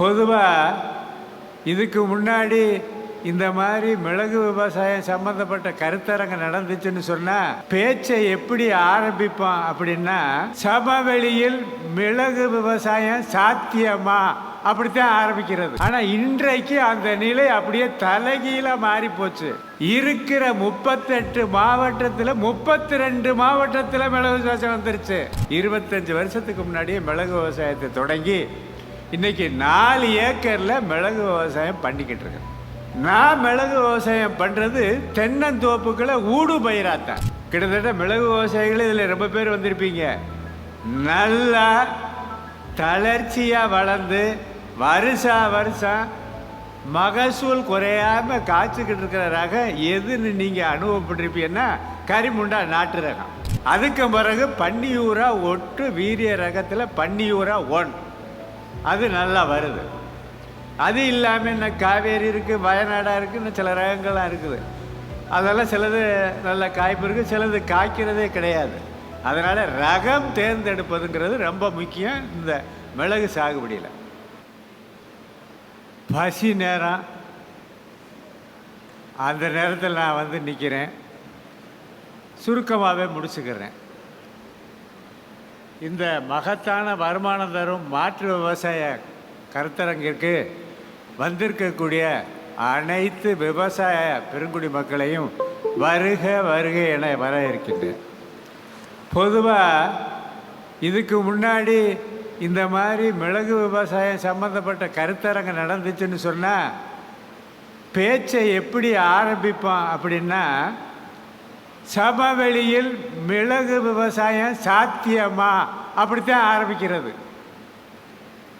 பொதுவாக இதுக்கு முன்னாடி இந்த மாதிரி மிளகு விவசாயம் சம்பந்தப்பட்ட கருத்தரங்க நடந்துச்சுன்னு சொன்னா பேச்சை எப்படி ஆரம்பிப்போம் அப்படின்னா சமவெளியில் மிளகு விவசாயம் சாத்தியமா? அப்படித்தான் ஆரம்பிக்கிறது. ஆனா இன்றைக்கு அந்த நிலை அப்படியே தலைகீழ மாறி போச்சு இருக்கிற முப்பத்தெட்டு மாவட்டத்தில் முப்பத்தி ரெண்டு மாவட்டத்தில் மிளகு விவசாயம் வந்துருச்சு. இருபத்தஞ்சு வருஷத்துக்கு முன்னாடியே மிளகு விவசாயத்தை தொடங்கி இன்றைக்கி நாலு ஏக்கரில் மிளகு விவசாயம் பண்ணிக்கிட்டு இருக்கேன். நான் மிளகு விவசாயம் பண்ணுறது தென்னந்தோப்புக்களை ஊடு பயிராத்தான். கிட்டத்தட்ட மிளகு விவசாயிகள் இதில் ரொம்ப பேர் வந்திருப்பீங்க. நல்லா தளர்ச்சியாக வளர்ந்து வருஷா வருஷம் மகசூல் குறையாமல் காய்ச்சிக்கிட்டு இருக்கிற ரகம் எதுன்னு நீங்கள் அனுபவப்பட்டிருப்பீங்கன்னா கரிமுண்டா நாட்டு ரகம். அதுக்கு பிறகு பன்னியூரா ஒட்டு வீரிய ரகத்தில் பன்னியூரா ஒன். அது நல்லா வருது. அது இல்லாமல் இன்னும் காவேரி இருக்குது வயநாடாக இருக்குது இன்னும் சில ரகங்கள்லாம் இருக்குது. அதெல்லாம் சிலது நல்ல காய்ப்பு இருக்குது சிலது காய்க்கிறதே கிடையாது. அதனால் ரகம் தேர்ந்தெடுப்பதுங்கிறது ரொம்ப முக்கியம் இந்த மிளகு சாகுபடியில். பசி நேரம். அந்த நேரத்தில் நான் வந்து நிற்கிறேன் சுருக்கமாகவே முடிச்சுக்கிறேன். இந்த மகத்தான வருமானம் தரும் மாற்று விவசாய கருத்தரங்கிற்கு வந்திருக்கக்கூடிய அனைத்து விவசாய பெருங்குடி மக்களையும் வருக வருக என வர இருக்கின்றேன் பொதுவாக இதுக்கு முன்னாடி இந்த மாதிரி மிளகு விவசாயம் சம்மந்தப்பட்ட கருத்தரங்க நடந்துச்சுன்னு சொன்னால் பேச்சை எப்படி ஆரம்பிப்போம் அப்படின்னா சமவெளியில் மிளகு விவசாயம் சாத்தியமா? அப்படித்தான் ஆரம்பிக்கிறது.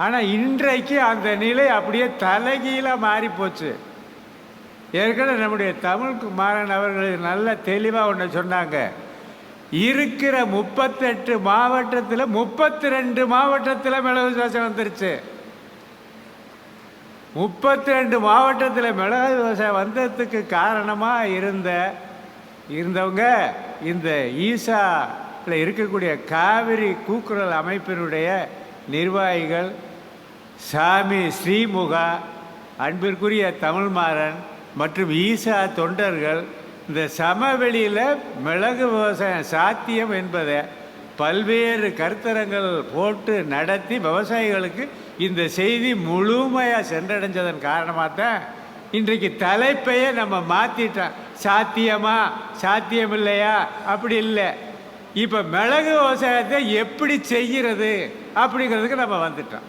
ஆனால் இன்றைக்கு அந்த நிலை அப்படியே தலைகீழாக மாறிப்போச்சு. ஏற்கனவே நம்முடைய தமிழ் குமாரன் அவர்கள் நல்ல தெளிவாக ஒன்று சொன்னாங்க. இருக்கிற முப்பத்தெட்டு மாவட்டத்தில் முப்பத்தி ரெண்டு மாவட்டத்தில் மிளகு விவசாயம் வந்துருச்சு. முப்பத்தி ரெண்டு மாவட்டத்தில் மிளகு விவசாயம் வந்ததுக்கு காரணமாக இருந்த இருந்தவங்க இந்த ஈசாவில் இருக்கக்கூடிய காவிரி கூக்குரல் அமைப்பினுடைய நிர்வாகிகள் சாமி ஸ்ரீமுகா அன்பிற்குரிய தமிழ்மாறன் மற்றும் ஈசா தொண்டர்கள் இந்த சமவெளியில் மிளகு விவசாயம் சாத்தியம் என்பதை பல்வேறு கருத்தரங்கள் போட்டு நடத்தி விவசாயிகளுக்கு இந்த செய்தி முழுமையாக சென்றடைஞ்சதன் காரணமாக தான் இன்றைக்கு தலைப்பையே நம்ம மாற்றிட்டோம் சாத்தியமா? சாத்தியம் இல்லையா அப்படி இல்லை. இப்போ மிளகு விவசாயத்தை எப்படி செய்கிறது அப்படிங்கிறதுக்கு நம்ம வந்துட்டோம்.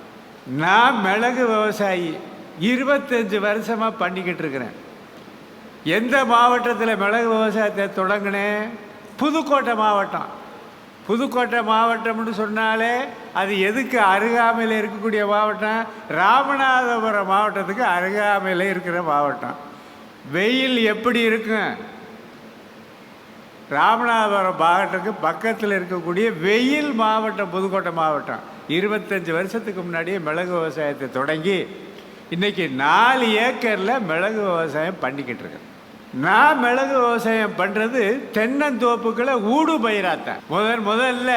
நான் மிளகு விவசாயி இருபத்தஞ்சி வருஷமாக பண்ணிக்கிட்டு இருக்கிறேன். எந்த மாவட்டத்தில் மிளகு விவசாயத்தை தொடங்கினேன்? புதுக்கோட்டை மாவட்டம். புதுக்கோட்டை மாவட்டம்னு சொன்னாலே அது எதுக்கு அருகாமையில் இருக்கக்கூடிய மாவட்டம்? ராமநாதபுரம் மாவட்டத்துக்கு அருகாமையில் இருக்கிற மாவட்டம். வெயில் எப்படி இருக்கும்? ராமநாதபுரம் மாவட்டத்துக்கு பக்கத்தில் இருக்கக்கூடிய வெயில் மாவட்டம் புதுக்கோட்டை மாவட்டம். இருபத்தஞ்சி வருஷத்துக்கு முன்னாடியே மிளகு விவசாயத்தை தொடங்கி இன்றைக்கி நாலு ஏக்கரில் மிளகு விவசாயம் பண்ணிக்கிட்டு இருக்கேன் நான் மிளகு விவசாயம் பண்ணுறது தென்னந்தோப்புக்களை ஊடு பயிராத்தேன். முதல் முதல்ல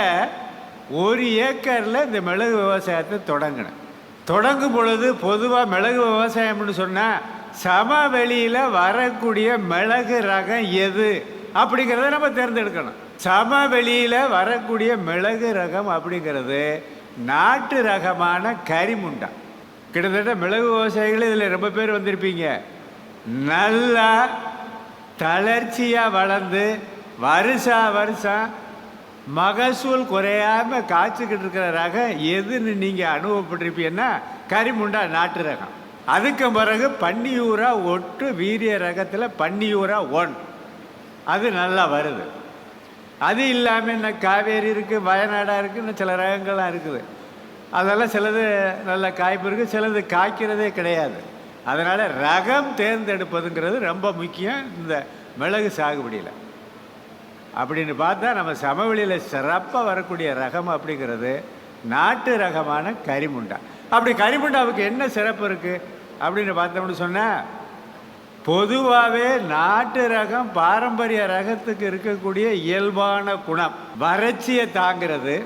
ஒரு ஏக்கரில் இந்த மிளகு விவசாயத்தை தொடங்கினேன். தொடங்கும் பொழுது பொதுவாக மிளகு விவசாயம்னு சொன்னால் சமவெளியில் வரக்கூடிய மிளகு ரகம் எது அப்படிங்கிறத நம்ம தேர்ந்தெடுக்கணும் சமவெளியில் வரக்கூடிய மிளகு ரகம் அப்படிங்கிறது நாட்டு ரகமான கரிமுண்டா. கிட்டத்தட்ட மிளகு விவசாயிகள் இதில் ரொம்ப பேர் வந்திருப்பீங்க. நல்லா தளர்ச்சியாக வளர்ந்து வருஷா வருஷம் மகசூல் குறையாமல் காய்ச்சிக்கிட்டு இருக்கிற ரகம் எதுன்னு நீங்கள் அனுபவப்பட்டிருப்பீங்கன்னா கரிமுண்டா நாட்டு ரகம். அதுக்கு பிறகு பன்னியூரா ஒட்டு வீரிய ரகத்தில் பன்னியூரா ஒன். அது நல்லா வருது. அது இல்லாமல் இன்னும் காவேரி இருக்குது வயநாடாக இருக்குது இன்னும் சில ரகங்கள்லாம் இருக்குது. அதெல்லாம் சிலது நல்ல காய்ப்பு இருக்குது சிலது காய்க்கிறதே கிடையாது. அதனால் ரகம் தேர்ந்தெடுப்பதுங்கிறது ரொம்ப முக்கியம் இந்த மிளகு சாகுபடியில். அப்படின்னு பார்த்தா நம்ம சமவெளியில் சிறப்பாக வரக்கூடிய ரகம் அப்படிங்கிறது நாட்டு ரகமான கரிமுண்டா. அப்படி கரிமுண்டாவுக்கு என்ன சிறப்பு இருக்குது அப்படின்னு பார்த்தோம்னு சொன்னால் பொதுவாகவே நாட்டு ரகம் பாரம்பரிய ரகத்துக்கு இருக்கக்கூடிய இயல்பான குணம் வறட்சியை தாங்கிறது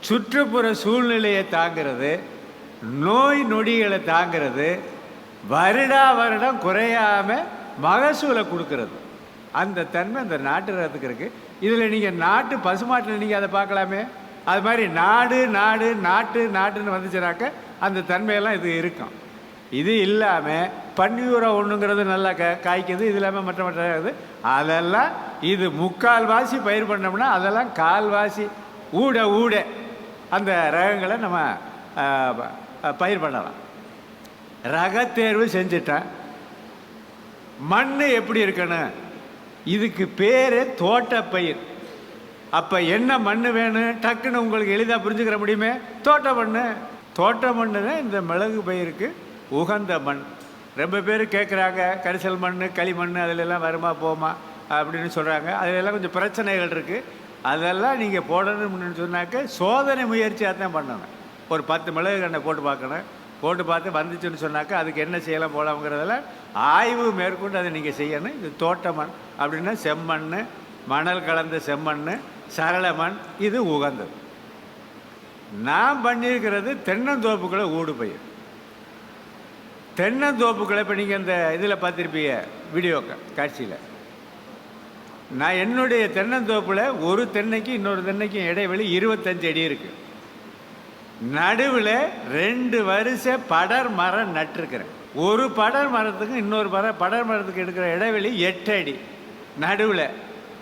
சுற்றுப்புற சூழ்நிலையை தாங்கிறது நோய் நொடிகளை தாங்கிறது வருடா வருடம் குறையாம மகசூலை கொடுக்கறது. அந்த தன்மை அந்த நாட்டு ரகத்துக்கு இருக்குது இதில் நீங்கள் நாட்டு பசுமாட்டில் நீங்கள் அதை பார்க்கலாமே. அது மாதிரி நாடு நாடு நாட்டு நாட்டுன்னு வந்துச்சுனாக்க அந்த தன்மையெல்லாம் இது இருக்கும். இது இல்லாமல் பன்னியூரம் ஒன்றுங்கிறது நல்லா க காய்க்குது. இது இல்லாமல் மற்ற மற்ற இது அதெல்லாம் இது முக்கால்வாசி பயிர் பண்ணோம்னா அதெல்லாம் கால்வாசி ஊட ஊட அந்த ரகங்களை நம்ம பயிர் பண்ணலாம். ரகத்தேர்வு செஞ்சுட்டேன். மண் எப்படி இருக்கணும் இதுக்கு பேர் தோட்டப்பயிர். அப்போ என்ன மண் வேணும்? டக்குன்னு உங்களுக்கு எளிதாக புரிஞ்சுக்கிற முடியுமே? தோட்ட மண் தோட்ட மண் தான் இந்த மிளகு பயிருக்கு உகந்த மண். ரொம்ப பேர் கேட்குறாங்க கரிசல் மண் களிமண் அதிலெல்லாம் வருமா போமா அப்படின்னு சொல்கிறாங்க அதிலெல்லாம் கொஞ்சம் பிரச்சனைகள் இருக்குது அதெல்லாம் நீங்கள் போடணும்னு சொன்னாக்க சோதனை முயற்சியாக தான் பண்ணணும். ஒரு பத்து மிளகு கண்ணை போட்டு பார்க்கணும். போட்டு பார்த்து வந்துச்சுன்னு சொன்னாக்கா அதுக்கு என்ன செய்யலாம் போகலாம்ங்கிறதெல்லாம் ஆய்வு மேற்கொண்டு அதை நீங்கள் செய்யணும். இது தோட்ட மண் அப்படின்னா செம்மண் மணல் கலந்த செம்மண் சரள மண் இது உகந்தது. நான் பண்ணியிருக்கிறது தென்னந்தோப்புக்களை ஊடு பயிர். தென்னந்தோப்புக்களை இப்போ நீங்கள் இந்த இதில் பார்த்துருப்பீங்க வீடியோ காட்சியில். நான் என்னுடைய தென்னந்தோப்பில் ஒரு தென்னைக்கு இன்னொரு தென்னைக்கும் இடைவெளி இருபத்தஞ்சு அடி இருக்குது நடுவில் ரெண்டு வரிசை படர் மரம் நட்டிருக்கிறேன். ஒரு படர் மரத்துக்கு இன்னொரு மர படர் மரத்துக்கு எடுக்கிற இடைவெளி எட்டு அடி. நடுவில்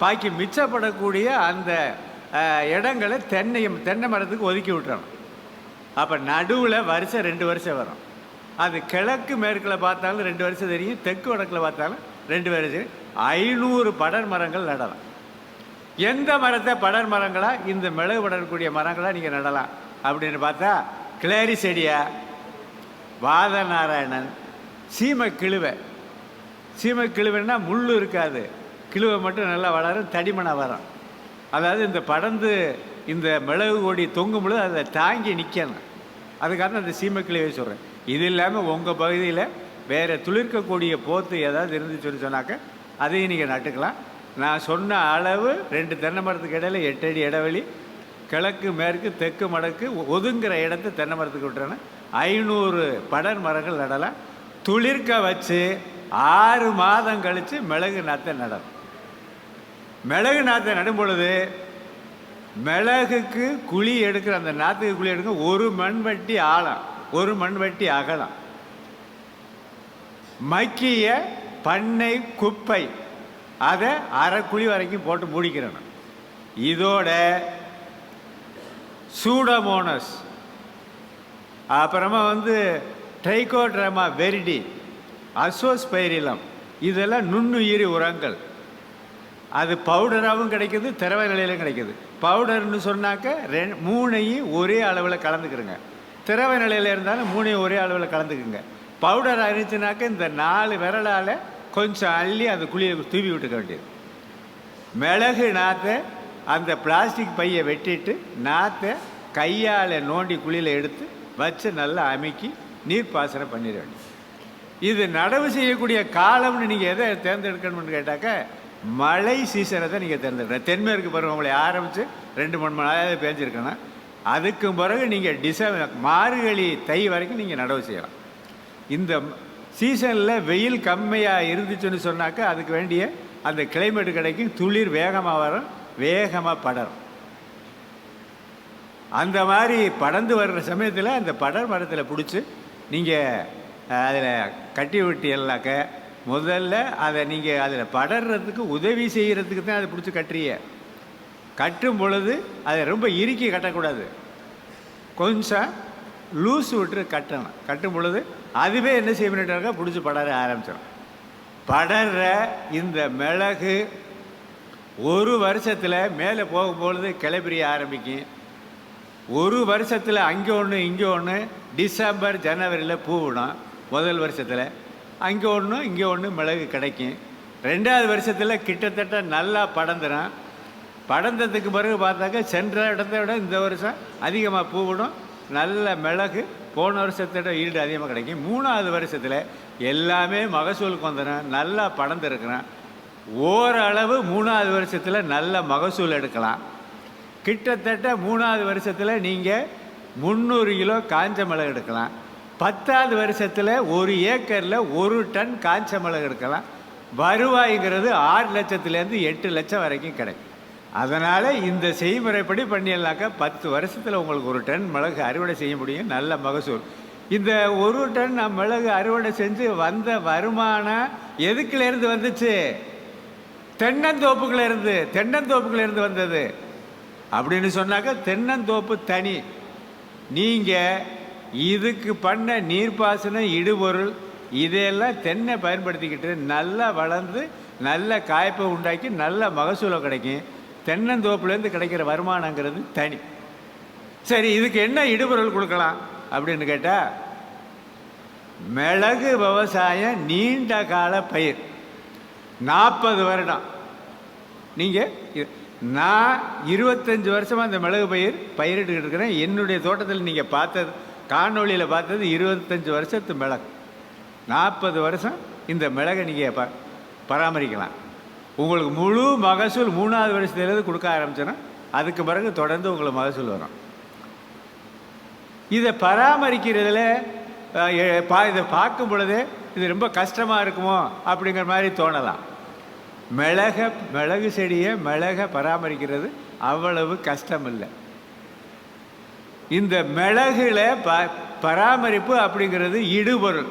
பாக்கி மிச்சப்படக்கூடிய அந்த இடங்களை தென்னை தென்னை மரத்துக்கு ஒதுக்கி விட்டுறணும். அப்போ நடுவில் வரிசை ரெண்டு வரிசை வரும். அது கிழக்கு மேற்கில் பார்த்தாலும் ரெண்டு வரிசை தெரியும் தெற்கு வடக்கில் பார்த்தாலும் ரெண்டு வரிசை ஐநூறு படர் மரங்கள் நடலாம். எந்த மரத்தை படர் மரங்களாக இந்த மிளகு படரக்கூடிய மரங்களாக நீங்கள் நடலாம். அப்படின்னு பார்த்தா கிளேரி செடியா? வாத நாராயணன் சீமை கிழுவை. சீமை கிழுவைன்னா முள் இருக்காது. கிழுவை மட்டும் நல்லா வளரும் தடிமனை வரும். அதாவது இந்த படந்து இந்த மிளகு கொடி தொங்கும் பொழுது அதை தாங்கி நிற்கணும் அதுக்காக அந்த சீமை கிழுவை சொல்கிறேன் இது இல்லாமல் உங்கள் பகுதியில் வேறு துளிர்க்கக்கூடிய போத்து ஏதாவது இருந்துச்சுன்னு சொன்னாக்க அதையும் நீங்கள் நட்டுக்கலாம். நான் சொன்ன அளவு ரெண்டு தென்னை மரத்துக்கு இடையில எட்டு அடி இடைவெளி கிழக்கு மேற்கு தெற்கு மடக்கு ஒதுங்குற இடத்த தென்னை மரத்துக்கு விட்டுறேன்னு ஐநூறு படர் மரங்கள் நடலாம். துளிர்க்க வச்சு ஆறு மாதம் கழித்து மிளகு நாற்றை நடணும் மிளகு நாற்றை நடும் பொழுது மிளகுக்கு குழி எடுக்கிற அந்த நாற்றுக்கு குழி எடுக்க ஒரு மண்வெட்டி ஆழம் ஒரு மண்வெட்டி அகலம். மக்கிய பண்ணை குப்பை அதை அரை குழி வரைக்கும் போட்டு முடிக்கிறணும். இதோட சூடமோனஸ் அப்புறமா வந்து ட்ரைகோட்ரமா வெரிடி அசோஸ்பைரிலம் இதெல்லாம் நுண்ணுயிரி உரங்கள். அது பவுடராகவும் கிடைக்கிது திரவ நிலையிலும் கிடைக்கிது. பவுடர்னு சொன்னாக்க ரெ மூணையும் ஒரே அளவில் கலந்துக்கிறங்க திரவ நிலையில் இருந்தாலும் மூணையும் ஒரே அளவில் கலந்துக்குங்க. பவுடர் இருந்துச்சுனாக்க இந்த நாலு விரலால் கொஞ்சம் அள்ளி அந்த குழியை தூவி விட்டுக்க வேண்டியது. மிளகு நாற்றை அந்த பிளாஸ்டிக் பையை வெட்டிட்டு நாற்றை கையால் நோண்டி குழியில் எடுத்து வச்சு நல்லா அமுக்கி நீர்ப்பாசனம் பண்ணிட வேண்டும். இது நடவு செய்யக்கூடிய காலம்னு நீங்கள் எதை தேர்ந்தெடுக்கணும்னு கேட்டாக்க மழை சீசனை தான் நீங்கள் தேர்ந்தெடுக்கணும். தென்மேற்கு பருவமழை ஆரம்பித்து ரெண்டு மூணு மணி நேரம் பேஞ்சிருக்கணும். அதுக்கு பிறகு நீங்கள் டிசம்பர் மார்கழி தை வரைக்கும் நீங்கள் நடவு செய்யலாம். இந்த சீசனில் வெயில் கம்மியாக இருந்துச்சுன்னு சொன்னாக்க அதுக்கு வேண்டிய அந்த கிளைமேட் கிடைக்கும் துளிர் வேகமாக வரும். வேகமாக படரும். அந்த மாதிரி படர்ந்து வர்ற சமயத்தில் அந்த படர் மரத்தில் பிடிச்சி நீங்கள் அதில் கட்டி விட்டு எல்லாக்க முதல்ல அதை நீங்கள் அதில் படர்றதுக்கு உதவி செய்கிறதுக்கு தான் அதை பிடிச்சி கட்டுறிய கட்டும் பொழுது அதை ரொம்ப இறுக்கி கட்டக்கூடாது. கொஞ்சம் லூஸ் விட்டு கட்டணும். கட்டும் பொழுது அதுவே என்ன செய்யணுட்டாக்க பிடிச்சி படர ஆரம்பிச்சிடும் படர்ற இந்த மிளகு ஒரு வருஷத்தில் மேலே போகும்பொழுது கிளப்பிரிய ஆரம்பிக்கும். ஒரு வருஷத்தில் அங்கே ஒன்று இங்கே ஒன்று டிசம்பர் ஜனவரியில் பூவிடும் முதல் வருஷத்தில். அங்கே ஒன்று இங்கே ஒன்று மிளகு கிடைக்கும். ரெண்டாவது வருஷத்தில் கிட்டத்தட்ட நல்லா படந்துடும் படந்ததுக்கு பிறகு பார்த்தாக்க சென்ற இடத்தை விட இந்த வருஷம் அதிகமாக பூவிடும் நல்ல மிளகு போன வருஷத்தோட ஈடு ஈல்டு அதிகமாக கிடைக்கும். மூணாவது வருஷத்தில் எல்லாமே மகசூலுக்கு வந்துடும் நல்லா படந்துருக்குறேன். ஓரளவு மூணாவது வருஷத்தில் நல்ல மகசூல் எடுக்கலாம். கிட்டத்தட்ட மூணாவது வருஷத்தில் நீங்கள் முந்நூறு கிலோ காஞ்ச மிளகு எடுக்கலாம். பத்தாவது வருஷத்தில் ஒரு ஏக்கரில் ஒரு டன் காஞ்ச மிளகு எடுக்கலாம். வருவாய்ங்கிறது ஆறு லட்சத்துலேருந்து எட்டு லட்சம் வரைக்கும் கிடைக்கும். அதனால் இந்த செய்முறைப்படி பண்ணிடலாக்கா பத்து வருஷத்தில் உங்களுக்கு ஒரு டன் மிளகு அறுவடை செய்ய முடியும். நல்ல மகசூல். இந்த ஒரு டன் மிளகு அறுவடை செஞ்சு வந்த வருமானம் எதுக்குலேருந்து வந்துச்சு? தென்னந்தோப்புகளிலிருந்து இருந்து வந்தது. அப்படின்னு சொன்னாக்கா தென்னந்தோப்பு தனி. நீங்கள் இதுக்கு பண்ண நீர்ப்பாசனம் இடுபொருள் இதையெல்லாம் தென்னை பயன்படுத்திக்கிட்டு நல்லா வளர்ந்து நல்ல காய்ப்பை உண்டாக்கி நல்ல மகசூலம் கிடைக்கும். தென்னந்தோப்புலேருந்து கிடைக்கிற வருமானங்கிறது தனி. சரி இதுக்கு என்ன இடுபொருள் கொடுக்கலாம் அப்படின்னு கேட்டால் மிளகு விவசாயம் நீண்ட கால பயிர். நாற்பது வருடம். நீங்கள் நான் இருபத்தஞ்சி வருஷமாக அந்த மிளகு பயிர் பயிரிட்டுக்கிட்டு இருக்கிறேன். என்னுடைய தோட்டத்தில் நீங்கள் பார்த்தது காணொளியில் பார்த்தது இருபத்தஞ்சி வருஷத்து மிளகு. நாற்பது வருஷம் இந்த மிளகை நீங்கள் ப பராமரிக்கலாம். உங்களுக்கு முழு மகசூல் மூணாவது வருஷத்துலேருந்து கொடுக்க ஆரம்பிச்சோன்னா அதுக்கு பிறகு தொடர்ந்து உங்களுக்கு மகசூல் வரும். இதை பராமரிக்கிறதுல பா இதை பார்க்கும் பொழுது இது ரொம்ப கஷ்டமாக இருக்குமோ அப்படிங்கிற மாதிரி தோணலாம். மிளக மிளகு செடியை மிளக பராமரிக்கிறது அவ்வளவு கஷ்டம் இல்லை இந்த மிளகுல ப பராமரிப்பு அப்படிங்கிறது இடுபொருள்.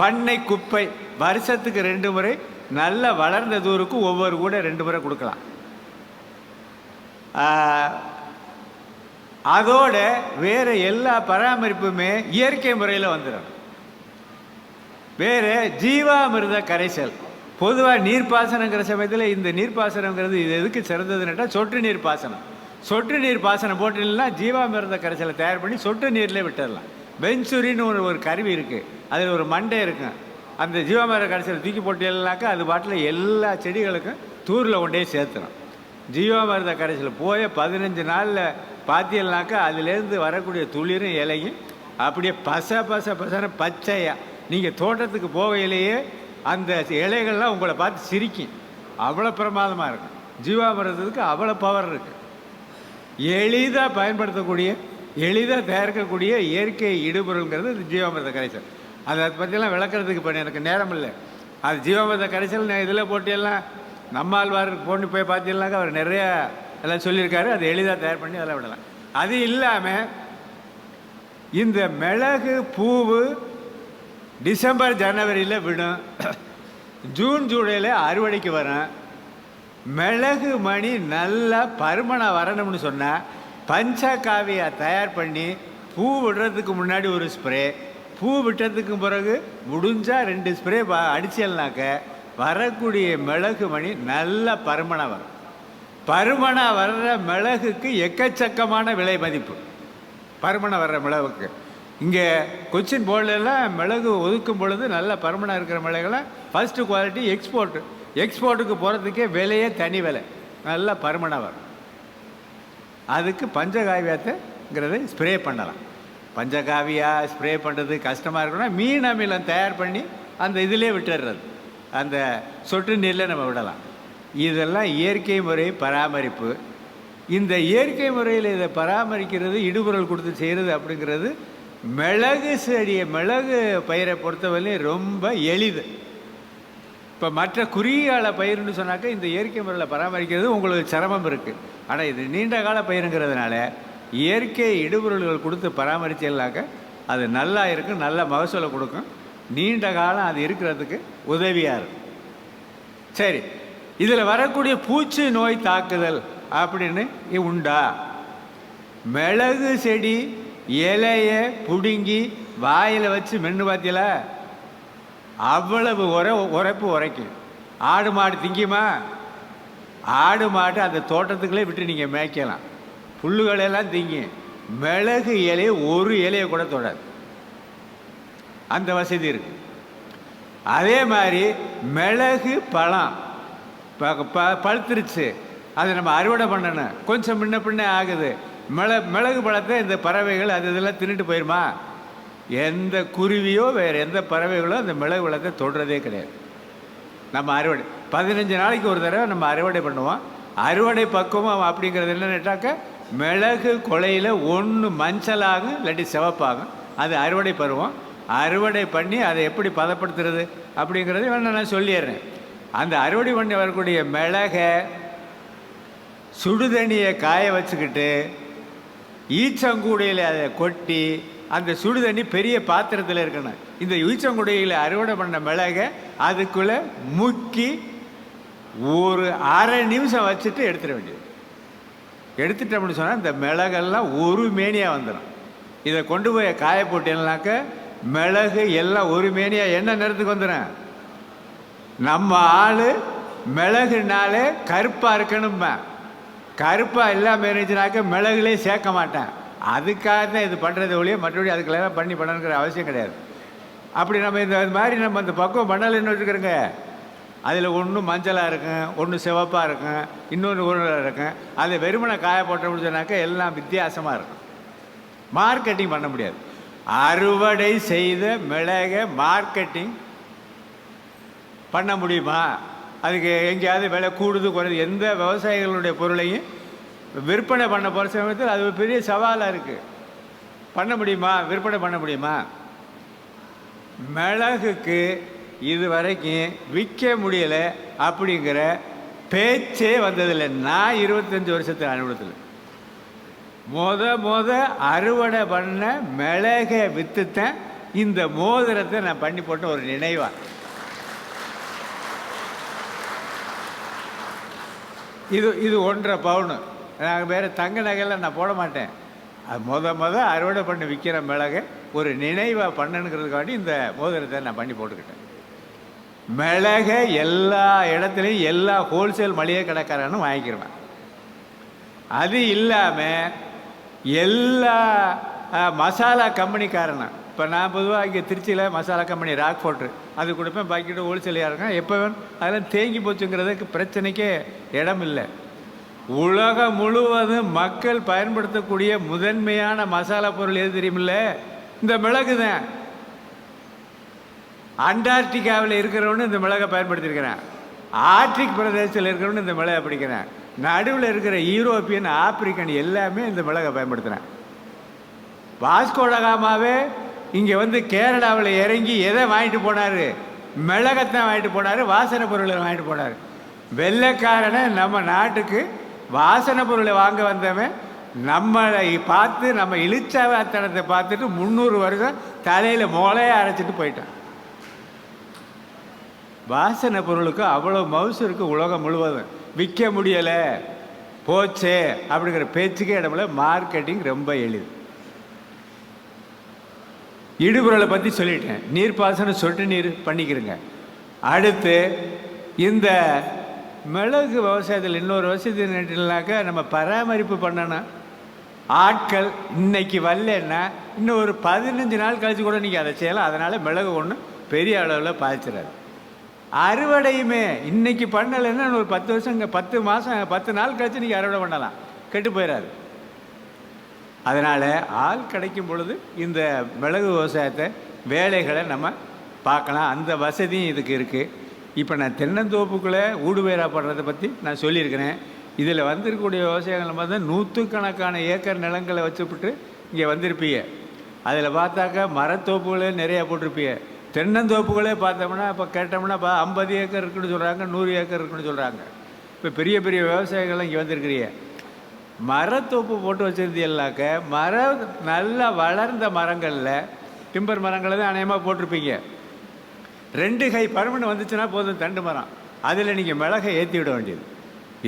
பண்ணை குப்பை வருஷத்துக்கு ரெண்டு முறை நல்ல வளர்ந்த தூருக்கு ஒவ்வொரு கூட ரெண்டு முறை கொடுக்கலாம். அதோட வேறு எல்லா பராமரிப்புமே இயற்கை முறையில் வந்துடும் வேறு ஜீவாமிருத கரைசல். பொதுவாக நீர்ப்பாசனங்கிற சமயத்தில் இந்த நீர்ப்பாசனங்கிறது இது எதுக்கு சிறந்ததுன்னுட்டா சொட்டு நீர் பாசனம். சொட்டு நீர் பாசனம் போட்டுலாம் ஜீவாமிர்த கரைசலை தயார் பண்ணி சொட்டு நீர்லேயே விட்டுடலாம் பென்சுரின்னு ஒரு ஒரு கருவி இருக்குது அதில் ஒரு மண்டை இருக்கும் அந்த ஜீவாமிருத கரைசலை தூக்கி போட்டீங்கன்னாக்கா அது பாட்டில் எல்லா செடிகளுக்கும் தூரில் கொண்டே சேர்த்துடும் ஜீவாமிருத கரைசல் போய் பதினஞ்சு நாளில் பார்த்தீங்கன்னாக்கா அதுலேருந்து வரக்கூடிய துளிரும் இலையும் அப்படியே பச பச பசன பச்சையாக நீங்கள் தோட்டத்துக்கு போகையிலேயே அந்த இலைகள்லாம் உங்களை பார்த்து சிரிக்கும். அவ்வளோ பிரமாதமாக இருக்கும் ஜீவாமிரதத்துக்கு அவ்வளோ பவர் இருக்குது எளிதாக பயன்படுத்தக்கூடிய எளிதாக தயாரிக்கக்கூடிய இயற்கை இடுபொருள்ங்கிறது இந்த ஜீவாமிர்த கரைசல். அதை பற்றிலாம் விளக்குறதுக்கு இப்போ எனக்கு நேரம் இல்லை. அது ஜீவாமிர்த கரைசல் நான் இதில் போட்டியெல்லாம் எல்லாம் நம்மாழ்வார் பொண்ணு போய் பார்த்தீங்கன்னாக்கா அவர் நிறைய எல்லாம் சொல்லியிருக்காரு. அதை எளிதாக தயார் பண்ணி அதெல்லாம் விடலாம். அது இல்லாமல் இந்த மிளகு பூவு டிசம்பர் ஜனவரியில் விடும். ஜூன் ஜூலையில் அறுவடைக்கு வரும் மிளகு மணி நல்லா பருமனாக வரணும்னு சொன்னால் பஞ்சகாவியா தயார் பண்ணி பூ விடுறதுக்கு முன்னாடி ஒரு ஸ்ப்ரே. பூ விட்டதுக்கு பிறகு முடிஞ்சால் ரெண்டு ஸ்ப்ரே அடிச்சல்னாக்க வரக்கூடிய மிளகு மணி நல்ல பருமனாக வரும். பருமனாக வர்ற மிளகுக்கு எக்கச்சக்கமான விலை மதிப்பு. பருமனை வர்ற மிளகுக்கு. இங்கே கொச்சின் போர்டிலெல்லாம் மிளகு ஒதுக்கும் பொழுது நல்ல பருமனாக இருக்கிற மிளகுல ஃபஸ்ட்டு குவாலிட்டி எக்ஸ்போர்ட்டு எக்ஸ்போர்ட்டுக்கு போகிறதுக்கே விலையே தனி விலை. நல்ல பருமனாக வரும். அதுக்கு பஞ்சகாவியத்தைங்கிறத ஸ்ப்ரே பண்ணலாம். பஞ்சகாவியா ஸ்ப்ரே பண்ணுறது கஷ்டமாக இருக்குன்னா மீன் அமிலம் தயார் பண்ணி அந்த இதிலே விட்டுடுறது. அந்த சொட்டு நீரில் நம்ம விடலாம். இதெல்லாம் இயற்கை முறை பராமரிப்பு. இந்த இயற்கை முறையில் இதை பராமரிக்கிறது இடுபொருள் கொடுத்து செய்கிறது அப்படிங்கிறது மிளகு செடியை மிளகு பயிரை பொறுத்தவரையிலும் ரொம்ப எளிது. இப்போ மற்ற குறுகியால பயிர்னு சொன்னாக்கா இந்த இயற்கை முறையில் பராமரிக்கிறது உங்களுக்கு சிரமம் இருக்குது ஆனால் இது நீண்ட கால பயிருங்கிறதுனால இயற்கை இடுபொருள்கள் கொடுத்து பராமரிச்சிடலாக்க அது நல்லா இருக்கும் நல்ல மகசூலை கொடுக்கும். நீண்ட காலம் அது இருக்கிறதுக்கு உதவியாக இருக்கும். சரி இதில் வரக்கூடிய பூச்சி நோய் தாக்குதல் அப்படின்னு இ- உண்டா? மிளகு செடி இலையை பிடுங்கி வாயில் வச்சு மென்று பார்த்தியில அவ்வளவு உர உரைப்பு உரைக்கும். ஆடு மாடு திங்குமா ஆடு மாடு அந்த தோட்டத்துக்குள்ளே விட்டு நீங்கள் மேய்க்கலாம். புல்லுகளெல்லாம் திங்கி மிளகு இலையை ஒரு இலையை கூட தொடாது. அந்த வசதி இருக்கு. அதே மாதிரி மிளகு பழம் ப- ப- பழுத்துருச்சு. அதை நம்ம அறுவடை பண்ணணும். கொஞ்சம் முன்ன பின்ன ஆகுது. மிள மிளகு பழத்தை இந்த பறவைகள் அது இதெல்லாம் தின்னுட்டு போயிருமா? எந்த குருவியோ வேறு எந்த பறவைகளோ அந்த மிளகு பழத்தை தொடுறதே கிடையாது. நம்ம அறுவடை பதினஞ்சு நாளைக்கு ஒரு தடவை நம்ம அறுவடை பண்ணுவோம். அறுவடை பக்குவம் அப்படிங்கிறது என்னன்னுட்டாக்க மிளகு கொலையில் ஒன்று மஞ்சளாகும் இல்லாட்டி சிவப்பாகும். அது அறுவடை பருவம். அறுவடை பண்ணி அதை எப்படி பதப்படுத்துறது அப்படிங்கிறது வேணா நான் சொல்லிடுறேன். அந்த அறுவடை பண்ணி வரக்கூடிய மிளகை சுடுதண்ணியை காய வச்சுக்கிட்டு ஈச்சங்கூடையில் அதை கொட்டி அந்த சுடுதண்ணி பெரிய பாத்திரத்தில் இருக்கணும். இந்த ஈச்சங்குடையில் அறுவடை பண்ண மிளகை அதுக்குள்ளே முக்கி ஒரு அரை நிமிஷம் வச்சுட்டு எடுத்துட வேண்டியது. எடுத்துட்டோம்னு சொன்னால் இந்த மிளகெல்லாம் ஒரு மேனியாக வந்துடும் இதை கொண்டு போய் காய போட்டேன்னாக்க மிளகு எல்லாம் ஒரு மேனியாக என்ன நிறத்துக்கு வந்துடும் நம்ம ஆள் மிளகுனாலே கருப்பாக இருக்கணும்பா கருப்பாக இல்லாமல் இருந்துச்சுனாக்க மிளகுலே சேர்க்க மாட்டேன். அதுக்காக தான் இது பண்ணுறது ஒழிய மற்றபடி அதுக்கெல்லாம் பண்ணி பண்ணணுங்கிற அவசியம் கிடையாது. அப்படி நம்ம இந்த இது மாதிரி நம்ம இந்த பக்குவம் பண்ணலைன்னு வச்சுக்கிறோங்க அதில் ஒன்று மஞ்சளாக இருக்கும் ஒன்று சிவப்பாக இருக்கும் இன்னொன்று உருளாக இருக்கும். அதை வெறுமனை காய போட்டோம்னு சொன்னாக்கா எல்லாம் வித்தியாசமாக இருக்கும். மார்க்கெட்டிங் பண்ண முடியாது. அறுவடை செய்த மிளகை மார்க்கெட்டிங் பண்ண முடியுமா? அதுக்கு எங்கேயாவது விலை கூடுது குறையுது. எந்த விவசாயிகளுடைய பொருளையும் விற்பனை பண்ண போகிற சமயத்தில் அது ஒரு பெரிய சவாலாக இருக்குது பண்ண முடியுமா? விற்பனை பண்ண முடியுமா? மிளகுக்கு இது வரைக்கும் விற்க முடியலை அப்படிங்கிற பேச்சே வந்ததில்லை. நான் இருபத்தஞ்சி வருஷத்தில் அனுபவத்தில். முத முத அறுவடை பண்ண மிளகை விற்றுத்தேன் இந்த மோதிரத்தை நான் பண்ணி போட்ட ஒரு நினைவாக இது இது ஒன்றரை பவுனு. நாங்கள் வேறு தங்க நகையெல்லாம் நான் போட மாட்டேன். அது முத முத அறுவடை பண்ணி விற்கிற மிளகு ஒரு நினைவாக பண்ணணுங்கிறதுக்காண்டி இந்த மோதிரத்தை நான் பண்ணி போட்டுக்கிட்டேன். மிளகை எல்லா இடத்துலையும் எல்லா ஹோல்சேல் மளிகை கடைக்காரனும் வாங்கிக்கிருவேன். அது இல்லாமல் எல்லா மசாலா கம்பெனிக்காரனும் இப்போ நான் பொதுவாக இங்கே திருச்சியில் மசாலா கம்பெனி ராக் ஃபோர்ட்ரு அது கொடுப்பேன் பாக்கெட்டு ஹோல்சேலையாக இருக்கேன் எப்போ வேணும் அதெல்லாம் தேங்கி போச்சுங்கிறதுக்கு பிரச்சனைக்கே இடம் இல்லை. உலகம் முழுவதும் மக்கள் பயன்படுத்தக்கூடிய முதன்மையான மசாலா பொருள் எது தெரியுமில்ல? இந்த மிளகு தான். அண்டார்டிகாவில் இருக்கிறவனு இந்த மிளகை பயன்படுத்தியிருக்கிறேன் ஆர்டிக் பிரதேசத்தில் இருக்கிறவனு இந்த மிளகை பிடிக்கிறேன். நடுவில் இருக்கிற யூரோப்பியன் ஆப்பிரிக்கன் எல்லாமே இந்த மிளகை பயன்படுத்துகிறேன் வாஸ்கோடகாமாவே இங்கே வந்து கேரளாவில் இறங்கி எதை வாங்கிட்டு போனார்? மிளகத்தான் வாங்கிட்டு போனார் வாசனை பொருளை வாங்கிட்டு போனார். வெள்ளைக்காரனை நம்ம நாட்டுக்கு வாசனை பொருளை வாங்க வந்தவன் நம்மளை பார்த்து நம்ம இழிச்சவாத்தனத்தை பார்த்துட்டு முந்நூறு வருஷம் தலையில் மோளையை அரைச்சிட்டு போயிட்டான். வாசனை பொருளுக்கு அவ்வளோ மவுசு இருக்குது உலகம் முழுவதும். விற்க முடியலை போச்சே அப்படிங்கிற பேச்சுக்கே இடமில்ல. மார்க்கெட்டிங் ரொம்ப எளிது. இடுபொருளை பற்றி சொல்லிட்டேன். நீர்ப்பாசனம் சொட்டு நீர் பண்ணிக்கிறங்க அடுத்து இந்த மிளகு விவசாயத்தில் இன்னொரு வசதி நட்டுனாக்கா நம்ம பராமரிப்பு பண்ணணும் ஆட்கள் இன்னைக்கு வரலன்னா இன்னும் ஒரு பதினஞ்சு நாள் கழிச்சு கூட நீங்கள் அதை செய்யலாம். அதனால் மிளகு ஒன்று பெரிய அளவில் பாய்ச்சிடாது அறுவடையுமே இன்னைக்கு பண்ணலைன்னா இன்னும் ஒரு பத்து வருஷம் இங்கே பத்து மாதம் பத்து நாள் கழிச்சு நீங்கள் அறுவடை பண்ணலாம். கெட்டு போயிடாது அதனால் ஆள் கிடைக்கும் பொழுது இந்த மிளகு விவசாயத்தை வேலைகளை நம்ம பார்க்கலாம். அந்த வசதியும் இதுக்கு இருக்குது இப்போ நான் தென்னந்தோப்புக்குள்ளே ஊடுபயிரா பண்ணுறதை பற்றி நான் சொல்லியிருக்கிறேன். இதில் வந்திருக்கக்கூடிய விவசாயிகள் பார்த்தா நூற்றுக்கணக்கான ஏக்கர் நிலங்களை வச்சுப்பட்டு இங்கே வந்திருப்பீங்க. அதில் பார்த்தாக்கா மரத்தோப்புகளே நிறையா போட்டிருப்பீங்க. தென்னந்தோப்புகளே பார்த்தோம்னா இப்போ கேட்டோம்னா இப்போ ஐம்பது ஏக்கர் இருக்குன்னு சொல்கிறாங்க நூறு ஏக்கர் இருக்குன்னு சொல்கிறாங்க இப்போ பெரிய பெரிய விவசாயிகள்லாம் இங்கே வந்திருக்கிறீங்க. மரத்தோப்பு போட்டு வச்சுருந்தீங்களாக்க? மரம் நல்லா வளர்ந்த மரங்களில் டிம்பர் மரங்களை தான் அநேகமாக போட்டிருப்பீங்க. ரெண்டு கை பருமன் வந்துச்சுன்னா போதும் தண்டு மரம். அதில் நீங்கள் மிளகை ஏற்றி விட வேண்டியது.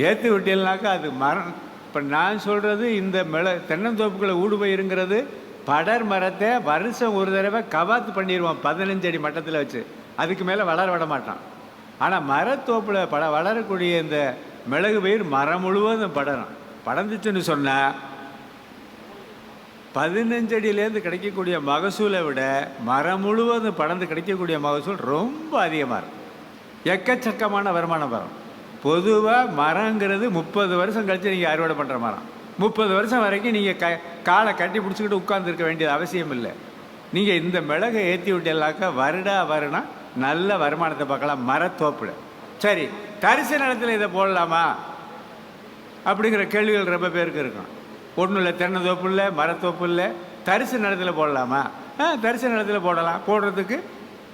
ஏற்றி விட்டீங்கனாக்கா அது மரம். இப்போ நான் சொல்கிறது இந்த மிள தென்னந்தோப்புகளை ஊடுபயிருங்கிறது படர் மரத்தை வருஷம் ஒரு தடவை கவாத்து பண்ணிடுவோம் பதினஞ்சு அடி மட்டத்தில் வச்சு. அதுக்கு மேலே வளர விட மாட்டான். ஆனால் மரத்தோப்பில் பட வளரக்கூடிய இந்த மிளகு பயிர் மரம் முழுவதும் படரும். படர்ந்துச்சுன்னு சொன்னால் பதினஞ்சடியிலேருந்து கிடைக்கக்கூடிய மகசூலை விட மரம் முழுவதும் படர்ந்து கிடைக்கக்கூடிய மகசூல் ரொம்ப அதிகமாக இருக்கும். எக்கச்சக்கமான வருமானம் வரும். பொதுவாக மரங்கிறது முப்பது வருஷம் கழித்து நீங்கள் அறுவடை பண்ணுற மரம். முப்பது வருஷம் வரைக்கும் நீங்கள் க காலை கட்டி பிடிச்சிக்கிட்டு உட்காந்துருக்க வேண்டியது அவசியம் இல்லை. நீங்கள் இந்த மிளகை ஏற்றி விட்டீங்களாக்கா வருடா வருடம் நல்ல வருமானத்தை பார்க்கலாம். மரத்தோப்பில். சரி தரிசு நிலத்தில் இதை போடலாமா? அப்படிங்கிற கேள்விகள் ரொம்ப பேருக்கு இருக்கும். ஒன்றும் இல்லை தென்னந்தோப்பு இல்லை மரத்தோப்பு இல்லை தரிசு நிலத்தில் போடலாமா? ஆ தரிசு நிலத்தில் போடலாம். போடுறதுக்கு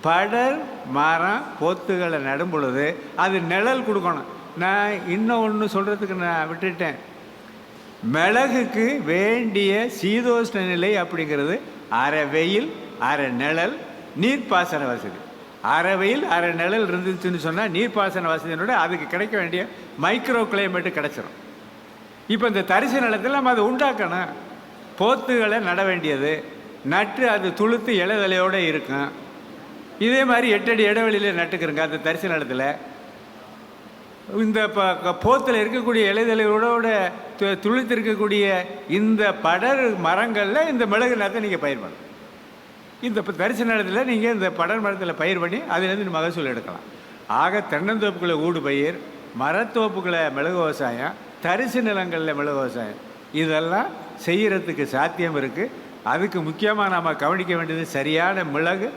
படர் மரம் பொத்துகளை நடும் பொழுது அது நிழல் கொடுக்கணும். நான் இன்னும் ஒன்று சொல்கிறதுக்கு நான் விட்டுட்டேன். மிளகுக்கு வேண்டிய சீதோஷ்ண நிலை அப்படிங்கிறது அரை வெயில் அரை நிழல் நீர்ப்பாசன வசதி. அரை வெயில் அரை நிழல் இருந்துச்சுன்னு சொன்னால் நீர்ப்பாசன வசதியினோட அதுக்கு கிடைக்க வேண்டிய மைக்ரோ கிளைமேட்டு கிடச்சிரும். இப்போ இந்த தரிசு நிலத்தில் நம்ம அதை உண்டாக்கணும். போத்துகளை நட வேண்டியது. நட்டு அது துளுத்து இலைதலையோடு இருக்கும். இதே மாதிரி எட்டடி இடைவெளியில் நட்டுக்கிறங்க அந்த தரிசு நிலத்தில். இந்த இப்போ போத்தில் இருக்கக்கூடிய இலைதலையோட து- இருக்கக்கூடிய இந்த படர் மரங்களில் இந்த மிளகு நிலத்தை நீங்கள் பயிர் பண்ணணும். இந்த இப்போ தரிசு நிலத்தில் நீங்கள் இந்த படர் மரத்தில் பயிர் பண்ணி அதுலேருந்து மகசூல் எடுக்கலாம். ஆக தென்னந்தோப்புகளை ஊடு பயிர் மரத்தோப்புகளை மிளகு விவசாயம் தரிசு நிலங்களில் மிளகு விவசாயம் இதெல்லாம் செய்கிறதுக்கு சாத்தியம் இருக்குது அதுக்கு முக்கியமாக நாம் கவனிக்க வேண்டியது சரியான மிளகு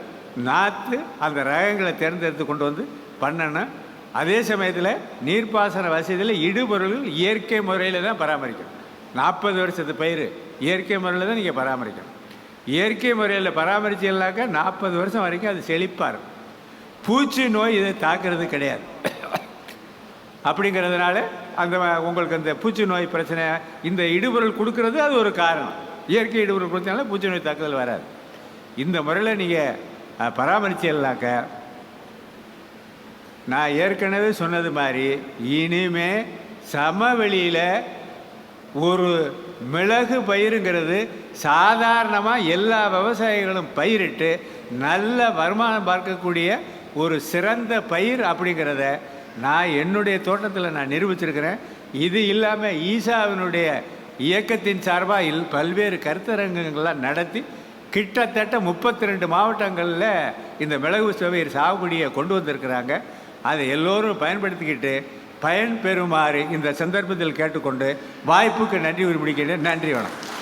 நாற்று அந்த ரகங்களை தேர்ந்தெடுத்து கொண்டு வந்து பண்ணணும். அதே சமயத்தில் நீர்ப்பாசன வசதியில் இடுபொருள்கள் இயற்கை முறையில் தான் பராமரிக்கணும். நாற்பது வருஷத்து பயிர் இயற்கை முறையில் தான் நீங்கள் பராமரிக்கணும். இயற்கை முறையில் பராமரிச்சீங்கன்னாக்கா நாற்பது வருஷம் வரைக்கும் அது செழிப்பாக இருக்கும். பூச்சி நோய் இதை தாக்குறது கிடையாது. அப்படிங்கிறதுனால அந்த உங்களுக்கு அந்த பூச்சி நோய் பிரச்சனை இந்த இடுபொருள் கொடுக்கறது அது ஒரு காரணம். இயற்கை இடுபொருள் கொடுத்தனால பூச்சி நோய் தாக்குதல் வராது. இந்த முறையில் நீங்கள் பராமரிச்சீங்கன்னாக்க நான் ஏற்கனவே சொன்னது மாதிரி இனிமே சமவெளியில் ஒரு மிளகு பயிருங்கிறது சாதாரணமாக எல்லா விவசாயிகளும் பயிரிட்டு நல்ல வருமானம் பார்க்கக்கூடிய ஒரு சிறந்த பயிர் அப்படிங்கிறத நான் என்னுடைய தோட்டத்தில் நான் நிரூபிச்சிருக்கிறேன். இது இல்லாமல் ஈசாவினுடைய இயக்கத்தின் சார்பாக இல் பல்வேறு கருத்தரங்கங்கள்லாம் நடத்தி கிட்டத்தட்ட முப்பத்தி ரெண்டு மாவட்டங்களில் இந்த மிளகு சுவையர் சாகுபடியை கொண்டு வந்திருக்கிறாங்க. அதை எல்லோரும் பயன்படுத்திக்கிட்டு பயன் பெறுமாறு இந்த சந்தர்ப்பத்தில் கேட்டுக்கொண்டு வாய்ப்புக்கு நன்றி உரிமைக்கிறேன் நன்றி வணக்கம்.